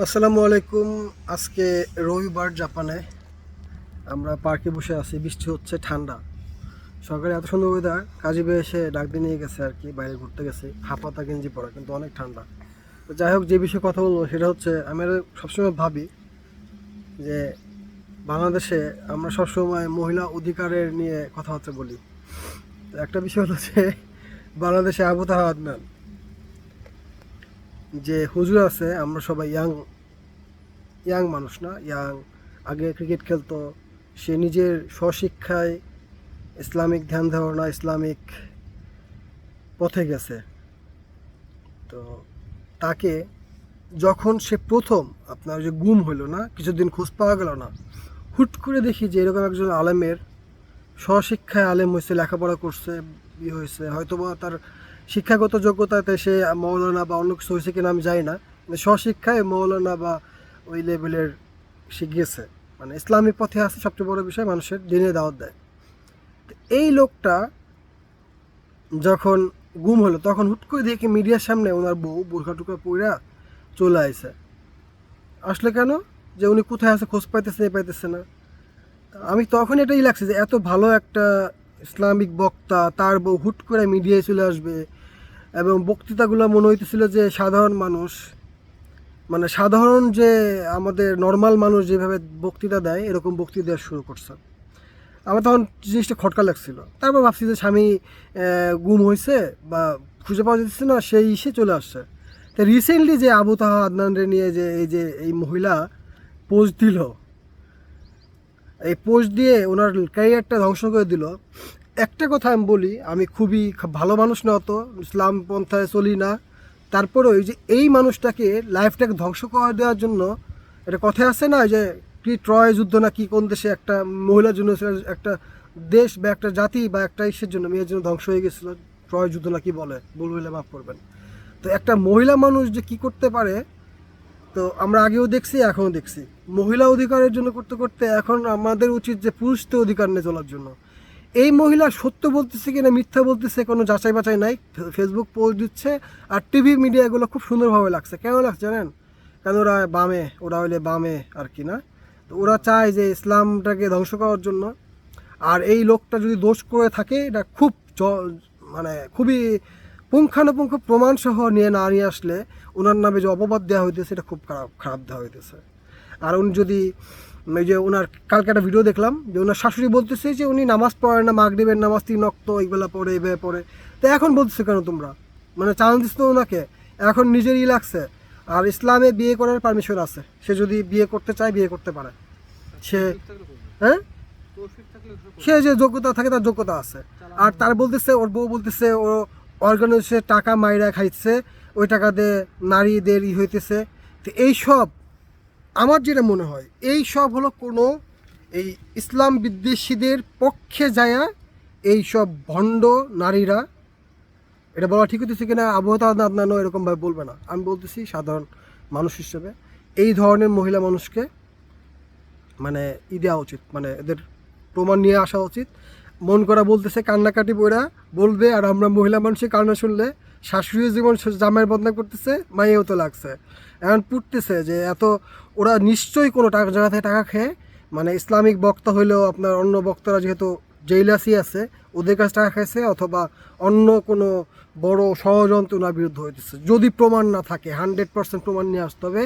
আসসালামু আলাইকুম। আজকে রবিবার জাপানে আমরা পার্কে বসে আছি। বৃষ্টি হচ্ছে, ঠান্ডা। সকালে এত সুন্দর ওয়েদার কাজী এসে ডাক দিয়ে নিয়ে গেছে আর কি, বাইরে ঘুরতে গেছে। হাফাতা গেঞ্জি পরা, কিন্তু অনেক ঠান্ডা। তো যাই হোক, যে বিষয়ে কথা বলব সেটা হচ্ছে আমি সবসময় ভাবি যে বাংলাদেশে আমরা সবসময় মহিলা অধিকারের নিয়ে কথাবার্তা বলি। একটা বিষয় যে, বাংলাদেশে আবু তাহা আদনান। যে হুজুর আছে, আমরা সবাই ইয়াং ইয়াং মানুষ না ইয়াং আগে ক্রিকেট খেলতো। সে নিজের স্বশিক্ষায় ইসলামিক ধ্যান ধারণা, ইসলামিক পথে গেছে। তো তাকে যখন সে প্রথম আপনার যে গুম হইল না, কিছুদিন খোঁজ পাওয়া গেল না, হুট করে দেখি যে এরকম একজন আলেমের স্বশিক্ষায় আলেম হয়েছে লেখাপড়া করছে ইয়ে হয়েছে হয়তোবা তার শিক্ষাগত যোগ্যতাতে সে মৌলানা বা অন্য কিছু হয়েছে কিনা আমি জানি না। মানে স্বশিক্ষায় মৌলানা বা ওই লেভেলের সে গিয়েছে। মানে ইসলামিক পথে আছে সবচেয়ে বড় বিষয়, মানুষের দিনে দাওয়াত দেয়। এই লোকটা যখন গুম হলো, তখন হুট করে দেখি মিডিয়ার সামনে ওনার বউ বোরখা টুকা পইরা চলে আসে আসলে কেন? যে উনি কোথায় আছে, খোঁজ পাইতেছে এ পাইতেছে না। আমি তখন এটাই লাগছে যে এত ভালো একটা ইসলামিক বক্তা, তার বউ হুট করে মিডিয়ায় চলে আসবে এবং বক্তৃতাগুলো মনে হইতেছিল যে সাধারণ মানুষ মানে সাধারণ যে আমাদের নর্মাল মানুষ যেভাবে বক্তৃতা দেয়, এরকম বক্তৃতা দেওয়া শুরু করছে। আমার তখন জিনিসটা খটকা লাগছিল। তারপর ভাবছি যে স্বামী গুম হয়েছে বা খুঁজে পাওয়া যাচ্ছে না, সেই ইসে চলে আসছে। তো রিসেন্টলি যে আবু তাহা আদনানরে নিয়ে যে এই যে এই মহিলা পোস্ট দিল, এই পোস্ট দিয়ে ওনার ক্যারিয়ারটা ধ্বংস করে দিল। একটা কথা আমি বলি, আমি খুবই ভালো মানুষ না অত, ইসলাম পন্থায় চলি না। তারপরে ওই যে এই মানুষটাকে লাইফটাকে ধ্বংস করে দেওয়ার জন্য একটা কথা আছে না যে কি ট্রয় যুদ্ধ না কি কোন দেশে একটা মহিলার জন্য একটা দেশ বা একটা জাতি বা একটা ইসের জন্য মেয়ের জন্য ধ্বংস হয়ে গেছিল ট্রয় যুদ্ধ না কি বলে, ভুল হইলে মাফ করবেন। তো একটা মহিলা মানুষ যে কি করতে পারে, তো আমরা আগেও দেখছি, এখনও দেখছি। মহিলা অধিকারের জন্য করতে করতে এখন আমাদের উচিত যে পুরুষদের অধিকার নিয়ে চলার জন্য। এই মহিলা সত্য বলতেছে কিনা, মিথ্যা বলতেছে, কোনো যাচাই বাছাই নাই ফেসবুক পোস্ট দিচ্ছে, আর টিভি মিডিয়া এগুলো খুব সুন্দরভাবে লাগছে। কেন লাগছে জানেন? কেন ওরা বামে? ওরা হইলে বামে আর কি না? তো ওরা চায় যে ইসলামটাকে ধ্বংস করার জন্য। আর এই লোকটা যদি দোষ করে থাকে, এটা খুব মানে খুবই পুঙ্খানুপুঙ্খ প্রমাণ সহ নিয়ে না নিয়ে আসলে ওনার নামে যে অপবাদ দেওয়া হইতেছে, এটা খুব খারাপ খারাপ দেওয়া হইতেছে। আর উনি যদি এই যে ওনার, কালকে একটা ভিডিও দেখলাম যে ওনার শাশুড়ি বলতেছে যে উনি নামাজ পড়েন না, মাগরিবের নামাজ তিন অক্ত এইবেলা পড়ে এইভাবে পড়ে। তো এখন বলতেছে কেন তোমরা? মানে চান্স দিস তো ওনাকে। এখন নিজেরই লাগছে। আর ইসলামে বিয়ে করার পারমিশন আছে। সে যদি বিয়ে করতে চায়, বিয়ে করতে পারে। সে হ্যাঁ? সে যে যোগ্যতা থাকে, তার যোগ্যতা আছে। আর তার বলতেছে, ওর বউ বলতেছে, ও অর্গানাইজে টাকা মাইরা খাইছে, ওই টাকা দিয়ে নারীদের ই হইতেছে। তো এই সব আমার যেটা মনে হয়, এই সব হলো কোনো এই ইসলাম বিদ্বেষীদের পক্ষে যায়া এই সব ভণ্ড নারীরা, এটা বলা ঠিক হতেছে কিনা, আবহাওয়া আদনানও এরকমভাবে বলবে না। আমি বলতেছি সাধারণ মানুষ হিসেবে, এই ধরনের মহিলা মানুষকে মানে ই দেওয়া উচিত মানে এদের প্রমাণ নিয়ে আসা উচিত। মন করা বলতেছে, কান্নাকাটি বইরা বলবে, আর আমরা মহিলা মানুষের কান্না শুনলে শাশুড়ি জীবন জামাইয়ের বদনাম করতেছে মাইয়েও তো লাগছে। এখন পুটতেছে যে এত, ওরা নিশ্চয়ই কোনো টাকা জায়গা থেকে টাকা খেয়ে মানে ইসলামিক বক্তা হইলেও আপনার অন্য বক্তারা যেহেতু জেইলাসি আছে, ওদের কাছে টাকা খাইছে অথবা অন্য কোনো বড় ষড়যন্ত্র ওনার বিরুদ্ধে হইতেছে। যদি প্রমাণ না থাকে, হান্ড্রেড পার্সেন্ট প্রমাণ নিয়ে আসতে হবে,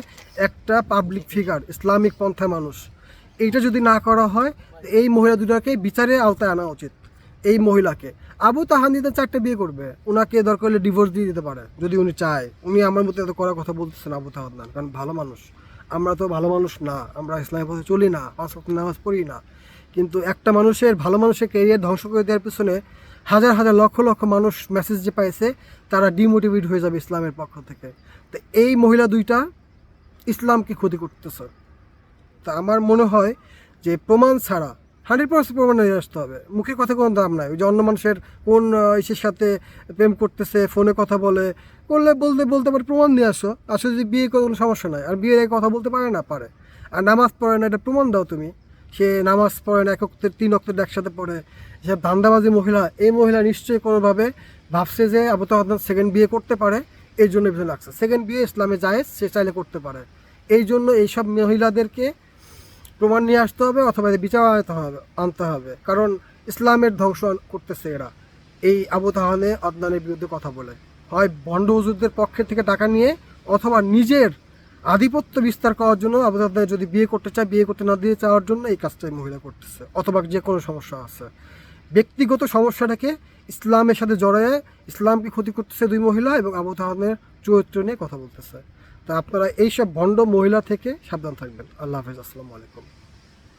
একটা পাবলিক ফিগার ইসলামিক পন্থা মানুষ। এইটা যদি না করা হয়, এই মহিলা দুটাকে বিচারের আওতায় আনা উচিত। এই মহিলাকে। আবু তাহানিদের চারটে বিয়ে করবে। ওনাকে দরকার হলে ডিভোর্স দিয়ে দিতে পারে, যদি উনি চায়। উনি আমার মতো এত করার কথা বলতেছেন আবু তাহাদনান কারণ ভালো মানুষ। আমরা তো ভালো মানুষ না, আমরা ইসলামের পথে চলি না, পাঁচ ওয়াক্ত নামাজ পড়ি না। কিন্তু একটা মানুষের, ভালো মানুষের কেরিয়ার ধ্বংস করে দেওয়ার পিছনে হাজার হাজার লক্ষ লক্ষ মানুষ মেসেজ যে পাইছে, তারা ডিমোটিভেট হয়ে যাবে ইসলামের পক্ষ থেকে। তো এই মহিলা দুইটা ইসলামকে ক্ষতি করতেছে। তা আমার মনে হয় যে প্রমাণ ছাড়া হান্ড্রেড পার্সেন্ট প্রমাণ নিয়ে আসতে হবে। মুখে কথা কোনো দাম নাই। ওই যে অন্য মানুষের কোন ইসের সাথে প্রেম করতেছে, ফোনে কথা বলে, করলে বলতে বলতে পারে প্রমাণ নিয়ে আসো। আসলে যদি বিয়ে করে কোনো সমস্যা নাই। আর বিয়ের কথা বলতে পারে না, পারে। আর নামাজ পড়ে না, এটা প্রমাণ দাও তুমি। সে নামাজ পড়ে না, এক অক্তের, তিন অক্তের একসাথে পড়ে। সে ধান্দাবাজি মহিলা, এই মহিলা নিশ্চয়ই কোনোভাবে ভাবছে যে আবু তাহাদ সেকেন্ড বিয়ে করতে পারে। এই জন্য পিছনে লাগছে সেকেন্ড বিয়ে ইসলামে জায়েজ, সে চাইলে করতে পারে। এই জন্য এইসব মহিলাদেরকে প্রমাণ নিয়ে আসতে হবে অথবা বিচার আনতে হবে আনতে হবে। কারণ ইসলামের ধ্বংস করতেছে এরা। এই আবু তাহানে আদনানের বিরুদ্ধে কথা বলে। হয় বন্ড হুজুরদের পক্ষের থেকে টাকা নিয়ে অথবা নিজের আধিপত্য বিস্তার করার জন্য আবু তাহানে যদি বিয়ে করতে চায়, বিয়ে করতে না দিয়ে চাওয়ার জন্য এই কাজটাই মহিলা করতেছে, অথবা যে কোনো সমস্যা আছে। ব্যক্তিগত সমস্যাটাকে ইসলামের সাথে জড়ায় ইসলামকে ক্ষতি করতেছে দুই মহিলা এবং আবু তাহানের চরিত্র নিয়ে কথা বলতেছে। তা আপনারা এইসব ভণ্ড মহিলা থেকে সাবধান থাকবেন। আল্লাহ হাফেজ আসসালামু আলাইকুম।